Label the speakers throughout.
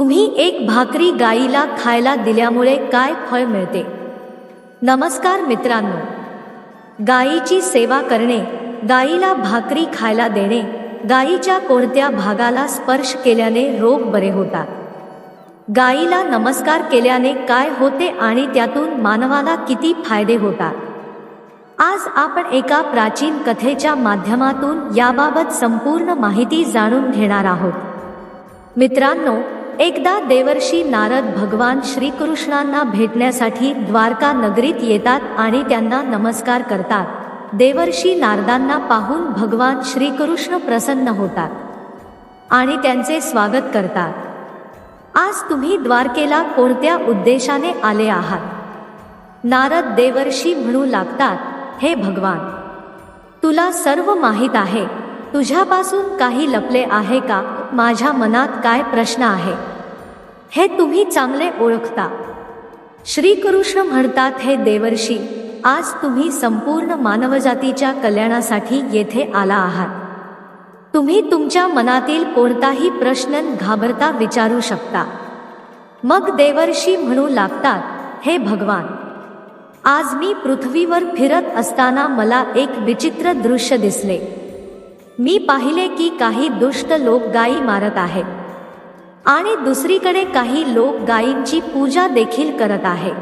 Speaker 1: तुम्ही एक भाकरी गाईला खायला दिल्यामुळे काय फळ मिळते? नमस्कार मित्रांनो. गायीची सेवा करणे गायीला भाकरी खायला देणे गायीच्या कोणत्या भागाला स्पर्श केल्याने रोग बरे होतात? गायीला नमस्कार केल्याने काय होते आणि त्यातून मानवाला किती फायदे होतात? आज आपण एका प्राचीन कथेच्या माध्यमातून याबाबत संपूर्ण माहिती जाणून घेणार आहोत. मित्रांनो एकदा देवर्षी नारद भगवान श्रीकृष्णांना भेटण्यासाठी द्वारका नगरीत येतात आणि त्यांना नमस्कार करतात. देवर्षी नारदांना पाहून भगवान श्रीकृष्ण प्रसन्न होतात आणि त्यांचे स्वागत करतात. आज तुम्ही द्वारकेला कोणत्या उद्देशाने आले आहात? नारद देवर्षी म्हणू लागतात हे भगवान तुला सर्व माहीत आहे. तुझ्यापासून काही लपले आहे का? माझ्या मनात काय प्रश्न आहे? हे तुम्ही चांगले ओळखता. श्रीकृष्ण म्हणतात हे देवर्षी आज तुम्ही संपूर्ण मानवजातीच्या कल्याणासाठी येथे आला आहात. तुम्ही तुमच्या मनातील कोणताही प्रश्न घाबरता विचारू शकता. मग देवर्षी म्हणू लागतात हे भगवान आज मी पृथ्वीवर फिरत असताना मला एक विचित्र दृश्य दिसले. मी पाहिले की काही दुष्ट लोक गायी मारत आहेत. आणि दुसरीकडे काही लोक गायींची पूजा देखील करत आहे.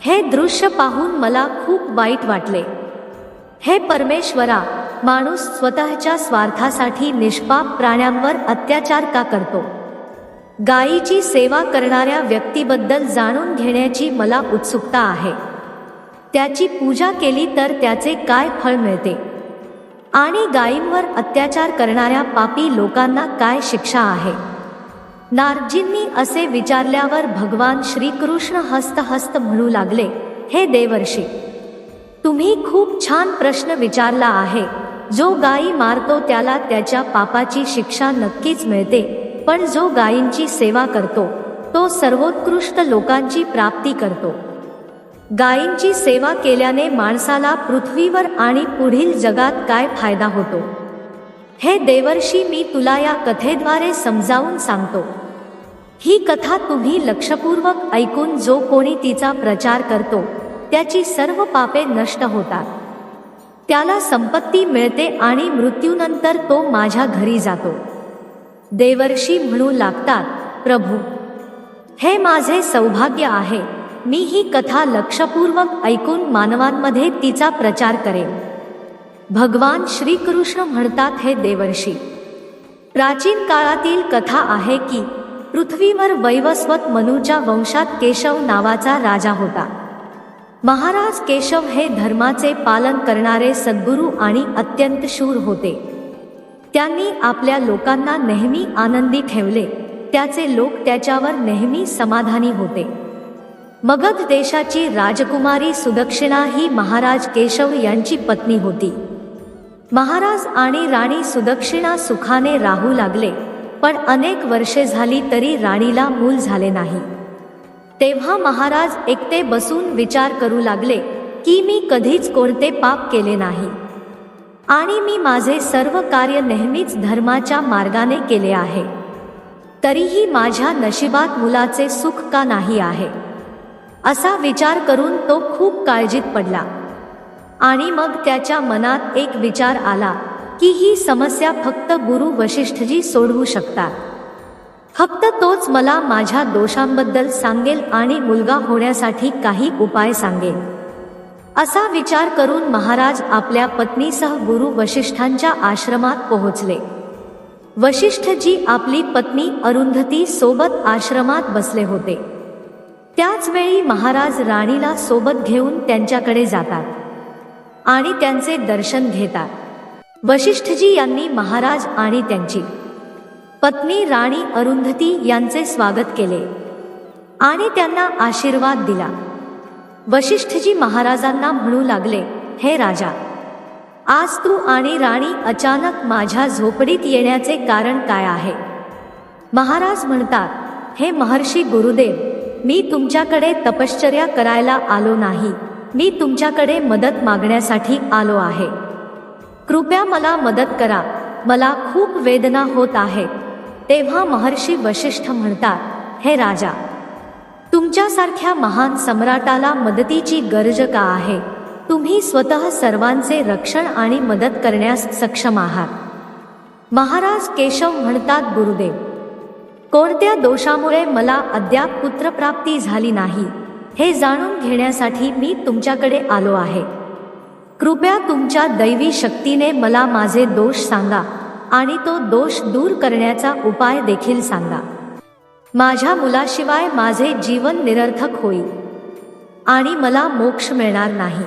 Speaker 1: हे दृश्य पाहून मला खूप वाईट वाटले. हे परमेश्वरा माणूस स्वतःच्या स्वार्थासाठी निष्पाप प्राण्यांवर अत्याचार का करतो? गायीची सेवा करणाऱ्या व्यक्तीबद्दल जाणून घेण्याची मला उत्सुकता आहे. त्याची पूजा केली तर त्याचे काय फळ मिळते? आणि गायींवर अत्याचार करणाऱ्या पापी लोकांना काय शिक्षा आहे? नारजींनी असे विचारल्यावर भगवान श्रीकृष्ण हस्त हस्त म्हणू लागले हे देवर्षी तुम्ही खूप छान प्रश्न विचारला आहे. जो गायी मारतो त्याला त्याच्या पापाची शिक्षा नक्कीच मिळते पण जो गायींची सेवा करतो तो सर्वोत्कृष्ट लोकांची प्राप्ती करतो. गायींची सेवा केल्याने माणसाला पृथ्वीवर आणि पुढील जगात काय फायदा होतो? हे देवर्षी मी तुला या कथेद्वारे समजावून सांगतो. ही कथा तुम्ही लक्षपूर्वक ऐकून जो कोणी तिचा प्रचार करतो त्याची सर्व पापे नष्ट होतात. त्याला संपत्ती मिळते आणि मृत्यूनंतर तो माझ्या घरी जातो. देवर्षी म्हणू लागतात प्रभू हे माझे सौभाग्य आहे. मी ही कथा लक्षपूर्वक ऐकून मानवांमध्ये तिचा प्रचार करेन. भगवान श्रीकृष्ण म्हणतात हे देवर्षी प्राचीन काळातील कथा आहे की पृथ्वीवर वैवस्वत मनूच्या वंशात केशव नावाचा राजा होता. महाराज केशव हे धर्माचे पालन करणारे सद्गुरू आणि अत्यंत शूर होते. त्यांनी आपल्या लोकांना नेहमी आनंदी ठेवले त्याचे लोक त्याच्यावर नेहमी समाधानी होते. मगध देशाची राजकुमारी सुदक्षिणा ही महाराज केशव यांची पत्नी होती. महाराज आणि राणी सुदक्षिणा सुखाने राहू लागले. पण अनेक वर्षे झाली तरी राणीला मूल झाले नाही. तेव्हा महाराज एकटे बसून विचार करू लागले की मी कधीच कोणते पाप केले नाही. आणि मी माझे सर्व कार्य नेहमीच धर्माच्या मार्गाने केले आहे. तरीही माझ्या नशिबात मुलाचे सुख का नाही आहे? असा विचार करून तो खूप काळजीत पडला. आणि मग त्याच्या मनात एक विचार आला की ही समस्या फक्त गुरु वशिष्ठजी सोडवू शकतात. फक्त तोच मला माझ्या दोषांबद्दल सांगेल आणि मुलगा होण्यासाठी काही उपाय सांगेल. असा विचार करून महाराज आपल्या पत्नीसह गुरु वशिष्ठांच्या आश्रमात पोहोचले. वशिष्ठजी आपली पत्नी अरुंधती सोबत आश्रमात बसले होते. त्याचवेळी महाराज राणीला सोबत घेऊन त्यांच्याकडे जातात आणि त्यांचे दर्शन घेतात. वशिष्ठजी यांनी महाराज आणि त्यांची पत्नी राणी अरुंधती यांचे स्वागत केले आणि त्यांना आशीर्वाद दिला. वशिष्ठजी महाराजांना म्हणू लागले हे राजा आज तू आणि राणी अचानक माझ्या झोपडीत येण्याचे कारण काय आहे? महाराज म्हणतात हे महर्षी गुरुदेव मी तुमच्याकडे तपश्चर्या करायला आलो नाही. मी तुमच्याकडे मदत मागण्यासाठी आलो आहे. कृपया मला मदत करा. मला खूप वेदना होत आहे. तेव्हा महर्षी वशिष्ठ म्हणतात हे राजा तुमच्यासारख्या महान सम्राटाला मदतीची गरज का आहे? तुम्ही स्वतः सर्वांचे रक्षण आणि मदत करण्यास सक्षम आहात. महाराज केशव म्हणतात गुरुदेव कोणत्या दोषामुळे मला अद्याप पुत्रप्राप्ती झाली नाही हे जाणून घेण्यासाठी मी तुमच्याकडे आलो आहे. कृपया तुमच्या दैवी शक्तीने मला माझे दोष सांगा आणि तो दोष दूर करण्याचा उपाय देखील सांगा. माझ्या मुलाशिवाय माझे जीवन निरर्थक होईल आणि मला मोक्ष मिळणार नाही.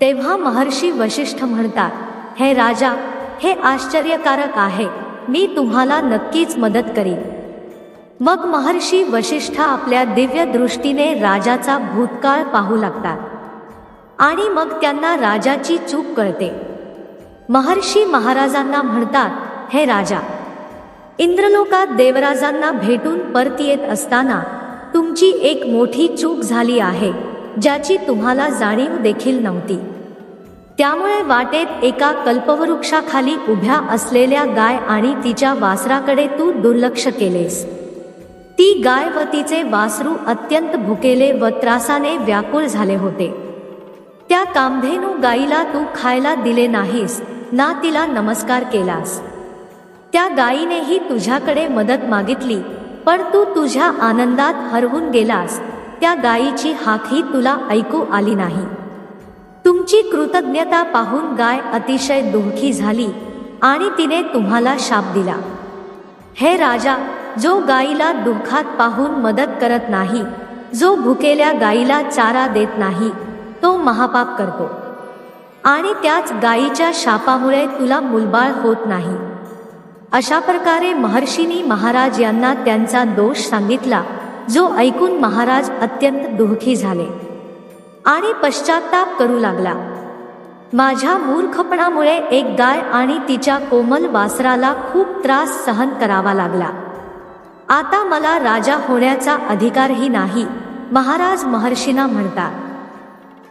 Speaker 1: तेव्हा महर्षी वशिष्ठ म्हणतात हे राजा हे आश्चर्यकारक आहे मी तुम्हाला नक्कीच मदत करीन. मग महर्षी वशिष्ठ आपल्या दिव्य दृष्टीने राजाचा भूतकाळ पाहू लागतात. आणि मग त्यांना राजाची चूक कळते. महर्षी महाराजांना म्हणतात हे राजा इंद्रलोकात देवराजांना भेटून परत येत असताना तुमची एक मोठी चूक झाली आहे ज्याची तुम्हाला जाणीव देखील नव्हती. त्यामुळे वाटेत एका कल्पवृक्षाखाली उभ्या असलेल्या गाय आणि तिच्या वासराकडे तू दुर्लक्ष केलेस. ती गाय व तिचे वासरू अत्यंत भुकेले व त्रासाने व्याकुळ झाले होते. त्या कामधेनू गाईला तू खायला दिले नाहीस ना तिला नमस्कार केलास. त्या गायीनेही तुझ्याकडे मदत मागितली पण तू तुझ्या आनंदात हरवून गेलास त्या गायीची हाकही तुला ऐकू आली नाही. तुमची कृतज्ञता पाहून गाय अतिशय दुःखी झाली आणि तिने तुम्हाला शाप दिला. हे राजा जो गायीला दुःखात पाहून मदत करत नाही जो भुकेल्या गायीला चारा देत नाही तो महापाप करतो. आणि त्याच गायीच्या शापामुळे तुला मुलबाळ होत नाही. अशा प्रकारे महर्षीनी महाराज यांना त्यांचा दोष सांगितला जो ऐकून महाराज अत्यंत दुःखी झाले. आणि पश्चाताप करू लागला. माझ्या मूर्खपणामुळे एक गाय आणि तिच्या कोमल वासराला खूप त्रास सहन करावा लागला. आता मला राजा होण्याचा अधिकारही नाही महाराज महर्षींना म्हणतात.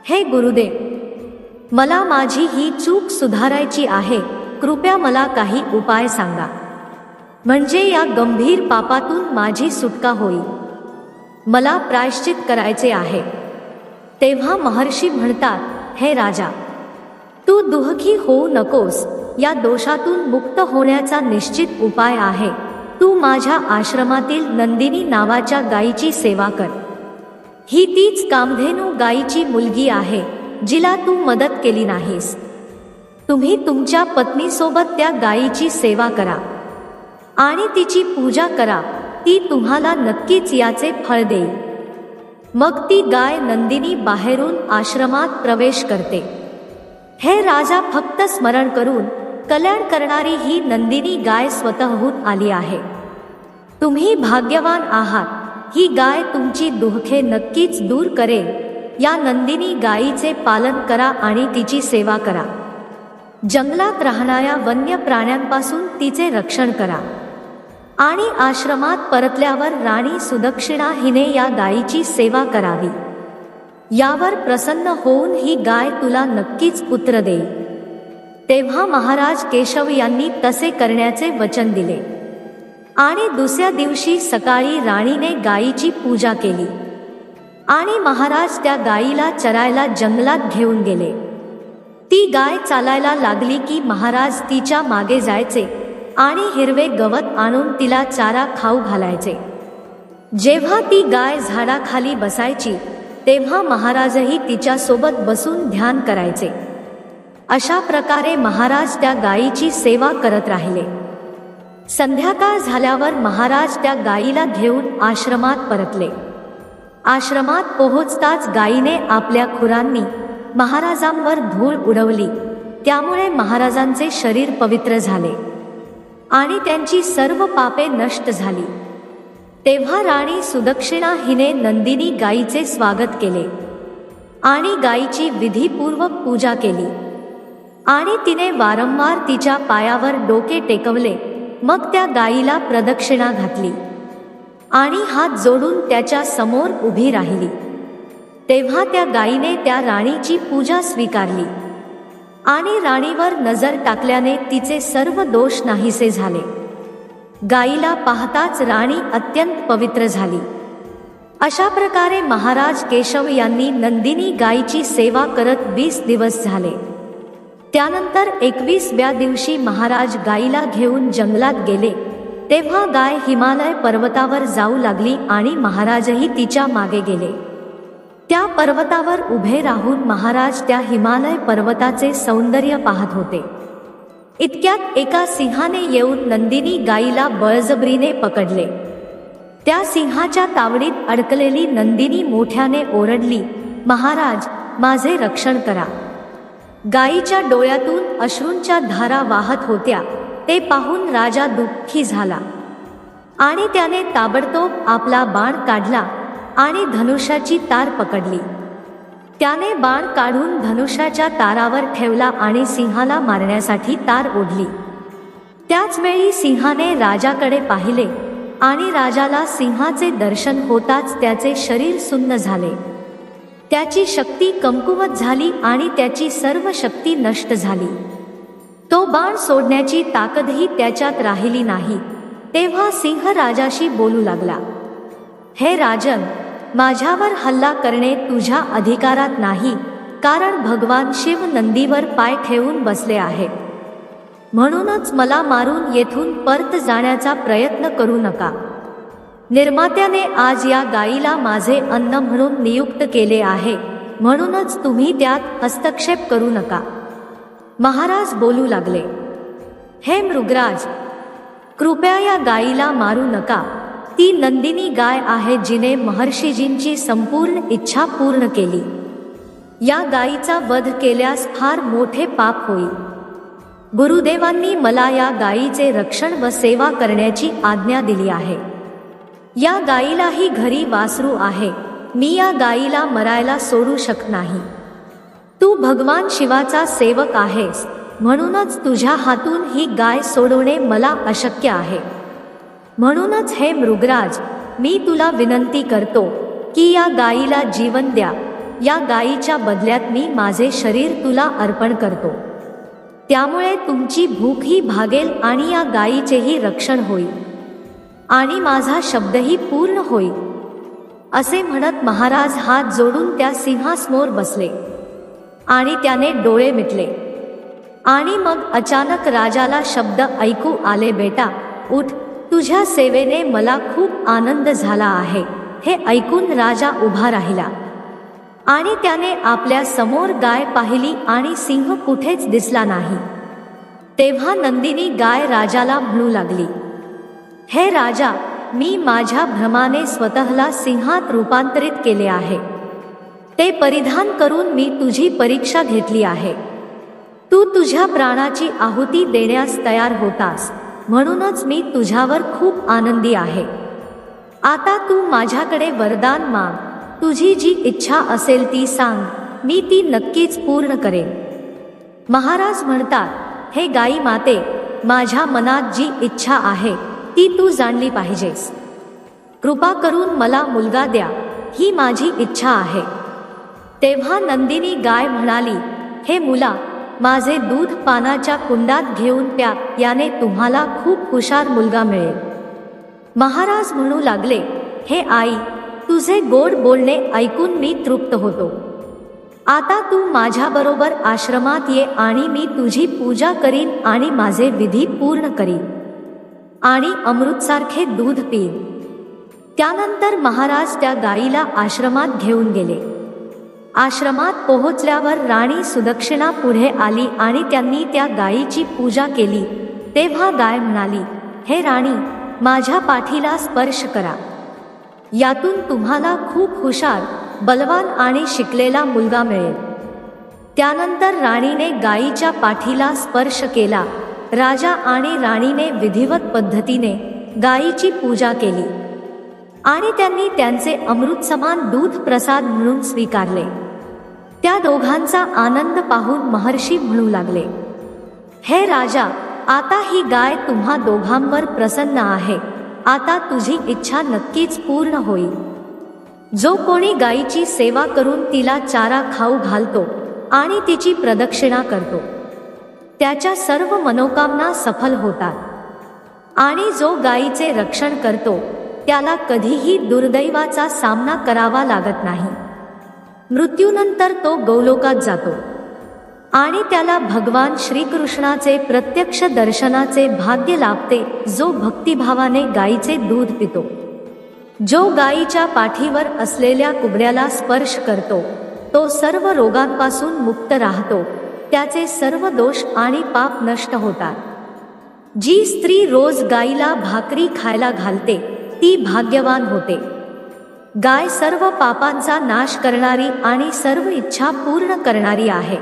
Speaker 1: हे गुरुदेव मला माझी ही चूक सुधारायची आहे. कृपया मला काही उपाय सांगा. म्हणजे या गंभीर पापातून माझी सुटका होईल. मला प्रायश्चित करायचे आहे. तेव्हा महर्षी म्हणतात हे राजा तू दुःखी होऊ नकोस. या दोषातून मुक्त होण्याचा निश्चित उपाय आहे. तू माझ्या आश्रमातील नंदिनी नावाच्या गायीची सेवा कर. ही तीच कामधेनू गायीची मुलगी आहे जिला तू मदत केली नाहीस. तुम्ही तुमच्या पत्नीसोबत त्या गायीची सेवा करा. आणि तिची पूजा करा ती तुम्हाला नक्कीच याचे फळ देईल. मग ती गाय नंदिनी बाहेरून आश्रमात प्रवेश करते. हे राजा फक्त स्मरण करून कल्याण करणारी ही नंदिनी गाय स्वतःहून आली आहे. तुम्ही भाग्यवान आहात. ही गाय तुमची दुःखे नक्कीच दूर करेल या नंदिनी गायीचे पालन करा आणि तिची सेवा करा. जंगलात राहणाऱ्या वन्य प्राण्यांपासून तिचे रक्षण करा. आणि आश्रमात परतल्यावर राणी सुदक्षिणा हिने या गायीची सेवा करावी. यावर प्रसन्न होऊन ही गाय तुला नक्कीच पुत्र देईल तेव्हा महाराज केशव यांनी तसे करण्याचे वचन दिले. आणि दुसऱ्या दिवशी सकाळी राणीने गायीची पूजा केली. आणि महाराज त्या गायीला चरायला जंगलात घेऊन गेले. ती गाय चालायला लागली की महाराज तिच्यामागे जायचे आणि हिरवे गवत आणून तिला चारा खाऊ घालायचे. जेव्हा ती गाय झाडाखाली बसायची तेव्हा महाराजही तिच्यासोबत बसून ध्यान करायचे. अशा प्रकारे महाराज त्या गायीची सेवा करत राहिले. संध्याकाळ झाल्यावर महाराज त्या गायीला घेऊन आश्रमात परतले. आश्रमात पोहोचताच गायीने आपल्या खुरांनी महाराजांवर धूळ उडवली. त्यामुळे महाराजांचे शरीर पवित्र झाले आणि त्यांची सर्व पापे नष्ट झाली. तेव्हा राणी सुदक्षिणा हिने नंदिनी गायीचे स्वागत केले आणि गायीची विधीपूर्वक पूजा केली. आणि तिने वारंवार तिच्या पायावर डोके टेकवले. मग त्या गायीला प्रदक्षिणा घातली आणि हात जोडून त्याच्यासमोर उभी राहिली. तेव्हा त्या गायीने त्या राणीची पूजा स्वीकारली आणि राणीवर नजर टाकल्याने तिचे सर्व दोष नाहीसे झाले. गाईला पाहताच राणी अत्यंत पवित्र झाली. अशा प्रकारे महाराज केशव यांनी नंदिनी गायीची सेवा करत वीस दिवस झाले. त्यानंतर एकवीसव्या दिवशी महाराज गायीला घेऊन जंगलात गेले. तेव्हा गाय हिमालय पर्वतावर जाऊ लागली आणि महाराजही तिच्यामागे गेले. त्या पर्वतावर उभे राहून महाराज त्या हिमालय पर्वताचे सौंदर्य पाहत होते. इतक्यात एका सिंहाने येऊन नंदिनी गायीला बळजबरीने पकडले. त्या सिंहाच्या तावडीत अडकलेली नंदिनी मोठ्याने ओरडली महाराज माझे रक्षण करा. गायीच्या डोळ्यातून अश्रूंच्या धारा वाहत होत्या. ते पाहून राजा दुःखी झाला. आणि त्याने ताबडतोब आपला बाण काढला आणि धनुष्याची तार पकडली. त्याने बाण काढून धनुष्याच्या तारावर ठेवला आणि सिंहाला मारण्यासाठी तार ओढली. त्याच वेळी सिंहाने राजाकडे पाहिले आणि राजाला सिंहाचे दर्शन होताच त्याचे शरीर सुन्न झाले. त्याची शक्ती कमकुवत झाली आणि त्याची सर्व शक्ती नष्ट झाली. तो बाण सोडण्याची ताकदही त्याच्यात राहिली नाही. तेव्हा सिंह राजाशी बोलू लागला हे राजन माझ्यावर हल्ला करणे तुझ्या अधिकारात नाही कारण भगवान शिव नंदीवर पाय ठेवून बसले आहे म्हणूनच मला मारून येथून परत जाण्याचा प्रयत्न करू नका. निर्मात्याने आज या गायीला माझे अन्न म्हणून नियुक्त केले आहे. म्हणूनच तुम्ही त्यात हस्तक्षेप करू नका. महाराज बोलू लागले. हे मृगराज कृपया या गायीला मारू नका. ती नंदिनी गाय आहे जिने महर्षीजींची संपूर्ण इच्छा पूर्ण केली. या गायीचा वध केल्यास फार मोठे पाप होईल. गुरुदेवांनी मला या गायीचे रक्षण व सेवा करण्याची आज्ञा दिली आहे. या गाईलाही घरी वासरू आहे. मी या गाईला मरायला सोडू शक नाही तू भगवान शिवाचा सेवक आहेस. म्हणूनच तुझ्या हातून ही गाय सोडवणे मला अशक्य आहे. म्हणूनच हे मृगराज मी तुला विनंती करतो की या गायीला जीवन द्या. या गायीच्या बदल्यात मी माझे शरीर तुला अर्पण करतो. त्यामुळे तुमची भूकही भागेल आणि या गायीचेही रक्षण होईल. आणि माझा शब्दही पूर्ण होईल असे म्हणत महाराज हात जोडून त्या सिंहासमोर बसले. आणि त्याने डोळे मिटले. आणि मग अचानक राजाला शब्द ऐकू आले बेटा उठ. तुझ्या सेवेने मला खूप आनंद झाला आहे. हे ऐकून राजा उभा राहिला. आणि त्याने आपल्यासमोर गाय पाहिली आणि सिंह कुठेच दिसला नाही. तेव्हा नंदिनी गाय राजाला म्हणू लागली हे राजा मी माझ्या भ्रमाने स्वतःला सिंहात रूपांतरित केले आहे. ते परिधान करून मी तुझी परीक्षा घेतली आहे. तू तुझ्या प्राणाची आहुती देण्यास तयार होतास म्हणूनच मी तुझ्यावर खूप आनंदी आहे. आता तू माझ्याकडे वरदान माग. तुझी जी इच्छा असेल ती सांग मी ती नक्कीच पूर्ण करेन. महाराज म्हणतात हे गाई माते माझ्या मनात जी इच्छा आहे ती तू जाणली पाहिजेस. कृपा करून मला मुलगा द्या ही माझी इच्छा आहे. तेव्हा नंदिनी गाय म्हणाली हे मुला माझे दूध पानाच्या कुंडात घेऊन प्या याने तुम्हाला खूप हुशार मुलगा मिळेल. महाराज म्हणू लागले हे आई तुझे गोड बोलणे ऐकून मी तृप्त होतो. आता तू माझ्याबरोबर आश्रमात ये आणि मी तुझी पूजा करीन आणि माझे विधी पूर्ण करीन. आणि अमृतसारखे दूध पिईन त्यानंतर महाराज त्या गाईला आश्रमात घेऊन गेले. आश्रमात पोहोचल्यावर राणी सुदक्षिणा पुढे आली आणि त्यांनी त्या गायीची पूजा केली. तेव्हा गाय म्हणाली हे राणी माझ्या पाठीला स्पर्श करा. यातून तुम्हाला खूप हुशार बलवान आणि शिकलेला मुलगा मिळेल. त्यानंतर राणीने गायीच्या पाठीला स्पर्श केला. राजा आणि राणीने विधिवत पद्धतीने गायीची पूजा केली. आणि त्यांनी त्यांचे अमृत समान दूध प्रसाद म्हणून स्वीकारले. त्या दोघांचा आनंद पाहून महर्षी म्हणू लागले हे राजा आता ही गाय तुम्हा दोघांवर प्रसन्न आहे. आता तुझी इच्छा नक्कीच पूर्ण होईल. जो कोणी गायीची सेवा करून तिला चारा खाऊ घालतो आणि तिची प्रदक्षिणा करतो. त्याच्या सर्व मनोकामना सफल होतात. आणि जो गायीचे रक्षण करतो त्याला कधीही दुर्दैवाचा सामना करावा लागत नाही. मृत्यूनंतर तो गौलोकात जातो. आणि त्याला भगवान श्रीकृष्णाचे प्रत्यक्ष दर्शनाचे भाग्य लाभते जो भक्तिभावाने गायीचे दूध पितो. जो गायीच्या पाठीवर असलेल्या कुबड्याला स्पर्श करतो तो सर्व रोगांपासून मुक्त राहतो. त्याचे सर्व दोष आणि पाप नष्ट होतात. जी स्त्री रोज गायीला भाकरी खायला घालते ती भाग्यवान होते. गाय सर्व पापांचा नाश करणारी आणि सर्व इच्छा पूर्ण करणारी आहे.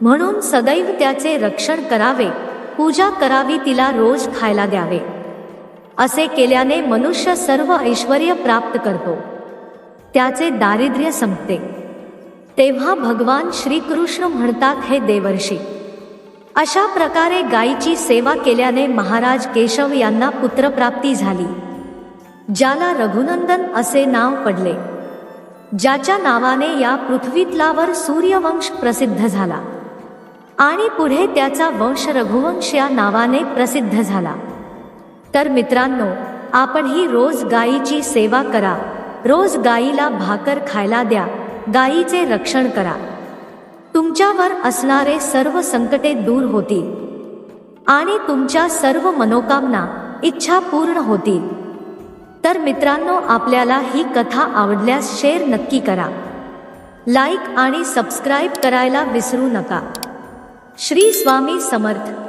Speaker 1: म्हणून सदैव त्याचे रक्षण करावे पूजा करावी तिला रोज खायला द्यावे. असे केल्याने मनुष्य सर्व ऐश्वर प्राप्त करतो. त्याचे दारिद्र्य संपते. तेव्हा भगवान श्रीकृष्ण म्हणतात हे देवर्षी अशा प्रकारे गायीची सेवा केल्याने महाराज केशव यांना पुत्रप्राप्ती झाली ज्याला रघुनंदन असे नाव पडले ज्याच्या नावाने या पृथ्वीतलावर सूर्यवंश प्रसिद्ध झाला आणि पुढे त्याचा वंश रघुवंश या नावाने प्रसिद्ध झाला. तर मित्रांनो आपणही रोज गायीची सेवा करा रोज गायीला भाकर खायला द्या गायीचे रक्षण करा. तुमच्यावर असणारे सर्व संकटे दूर होतील आणि तुमच्या सर्व मनोकामना इच्छा पूर्ण होतील. तर मित्रांनो आपल्याला ही कथा आवडल्यास शेअर नक्की करा. लाईक आणि सबस्क्राईब करायला विसरू नका. श्री स्वामी समर्थ.